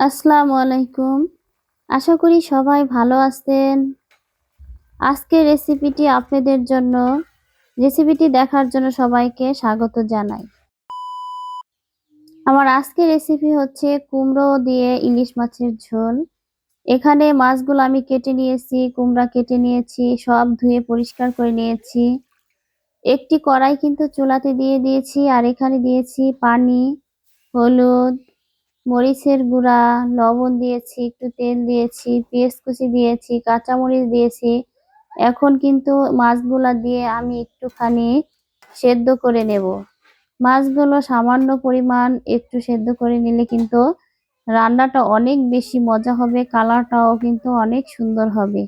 আসসালামু আলাইকুম। আশা করি সবাই ভালো আছেন। আজকের রেসিপিটি আপনাদের জন্য, রেসিপিটি দেখার জন্য সবাইকে স্বাগত জানাই। আমার আজকের রেসিপি হচ্ছে কুমড়ো দিয়ে ইলিশ মাছের ঝোল। এখানে মাছগুলো আমি কেটে নিয়েছি, কুমড়া কেটে নিয়েছি, সব ধুয়ে পরিষ্কার করে নিয়েছি। একটি কড়াই কিন্তু চুলাতে দিয়ে দিয়েছি, আর এখানে দিয়েছি পানি, হলুদ মরিচের গুঁড়া, লবণ দিয়েছি, একটু তেল দিয়েছি, পেঁয়াজ কুচি দিয়েছি, কাঁচামরিচ দিয়েছি। এখন কিন্তু মাছগুলা দিয়ে আমি একটুখানি সেদ্ধ করে নেব। মাছগুলো সামান্য পরিমাণ একটু সেদ্ধ করে নিলে কিন্তু রান্নাটা অনেক বেশি মজা হবে, কালারটাও কিন্তু অনেক সুন্দর হবে।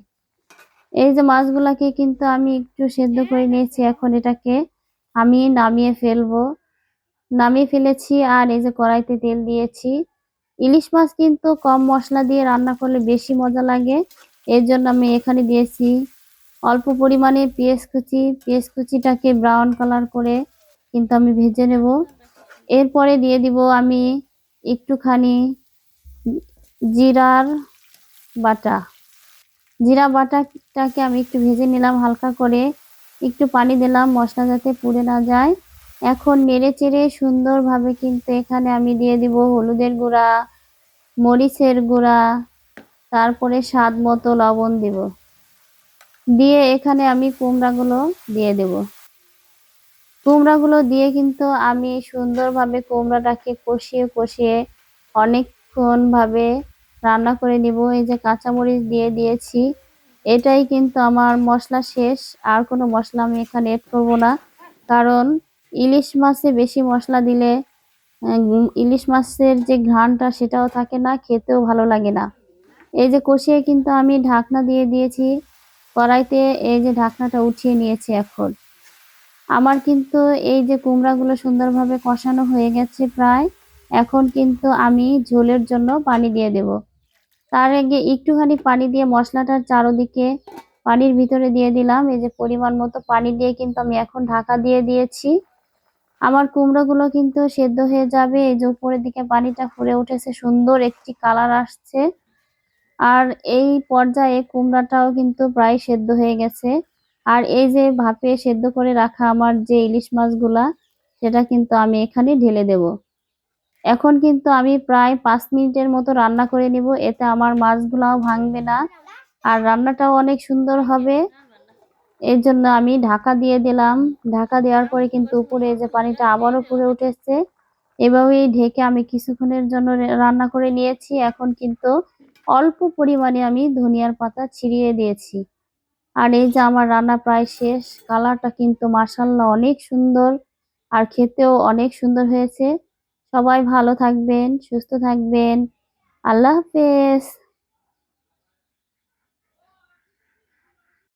এই যে মাছগুলাকে কিন্তু আমি একটু সেদ্ধ করে নিয়েছি, এখন এটাকে আমি নামিয়ে ফেলব। নামিয়ে ফেলেছি আর এই যে কড়াইতে তেল দিয়েছি। ইলিশ মাছ কিন্তু কম মশলা দিয়ে রান্না করলে বেশি মজা লাগে। এর জন্য আমি এখানে দিয়েছি অল্প পরিমাণে পেঁয়াজ কুচি। পেঁয়াজ কুচিটাকে ব্রাউন কালার করে কিন্তু আমি ভেজে নেব। এরপরে দিয়ে দিব আমি একটুখানি জিরার বাটা। জিরা বাটাটাকে আমি একটু ভেজে নিলাম হালকা করে। একটু পানি দিলাম, মশলা যাতে পুড়ে না যায়। এখন নেড়ে চেড়ে সুন্দরভাবে কিন্তু এখানে আমি দিয়ে দিব হলুদের গুঁড়া, মরিচের গুঁড়া, তারপরে স্বাদ মতো লবণ দিব। দিয়ে এখানে আমি কুমড়াগুলো দিয়ে দেব। কুমড়াগুলো দিয়ে কিন্তু আমি সুন্দরভাবে কুমড়াটাকে কষিয়ে কষিয়ে অনেকক্ষণ ভাবে রান্না করে নিব। এই যে কাঁচামরিচ দিয়ে দিয়েছি, এটাই কিন্তু আমার মশলা শেষ। আর কোনো মশলা আমি এখানে এড করব না। কারণ ইলিশ মাছে বেশি মশলা দিলে ইলিশ মাছের যে ঘ্রাণটা সেটাও থাকে না, খেতেও ভালো লাগে না। এই যে কষিয়ে কিন্তু আমি ঢাকনা দিয়ে দিয়েছি, কড়াইতে এই যে ঢাকনাটা উঠিয়ে নিয়েছি এখন। আমার কিন্তু এই যে কুমড়াগুলো সুন্দরভাবে কষানো হয়ে গেছে প্রায়, এখন কিন্তু আমি ঝোলের জন্য পানি দিয়ে দেব। তার আগে একটুখানি পানি দিয়ে মশলাটার চারোদিকে পানির ভিতরে দিয়ে দিলাম। এই যে পরিমাণ মতো পানি দিয়ে কিন্তু আমি এখন ঢাকা দিয়ে দিয়েছি। আমার কুমড়োগুলো কিন্তু সেদ্ধ হয়ে যাবে। এই যে উপরের দিকে পানিটা ফুরে উঠেছে, সুন্দর একটি কালার আসছে। আর এই পর্যায়ে কুমড়াটাও কিন্তু প্রায় সেদ্ধ হয়ে গেছে। আর এই যে ভাপে সেদ্ধ করে রাখা আমার যে ইলিশ মাছগুলা, সেটা কিন্তু আমি এখানে ঢেলে দেব। এখন কিন্তু আমি প্রায় পাঁচ মিনিটের মতো রান্না করে নিব। এতে আমার মাছগুলাও ভাঙবে না। আর রান্নাটাও অনেক সুন্দর হবে। এর জন্য আমি ঢাকা দিয়ে দিলাম। ঢাকা দেওয়ার পরে কিন্তু উপরে যে পানিটা আবারও পুড়ে উঠেছে। এভাবেই ঢেকে আমি কিছুক্ষণের জন্য রান্না করে নিয়েছি। এখন কিন্তু অল্প পরিমাণে আমি ধনিয়ার পাতা ছিড়িয়ে দিয়েছি। আর এই যে আমার রান্না প্রায় শেষ, কালারটা কিন্তু মাসাল্লাহ অনেক সুন্দর আর খেতেও অনেক সুন্দর হয়েছে। সবাই ভালো থাকবেন, সুস্থ থাকবেন। আল্লাহ হাফেজ।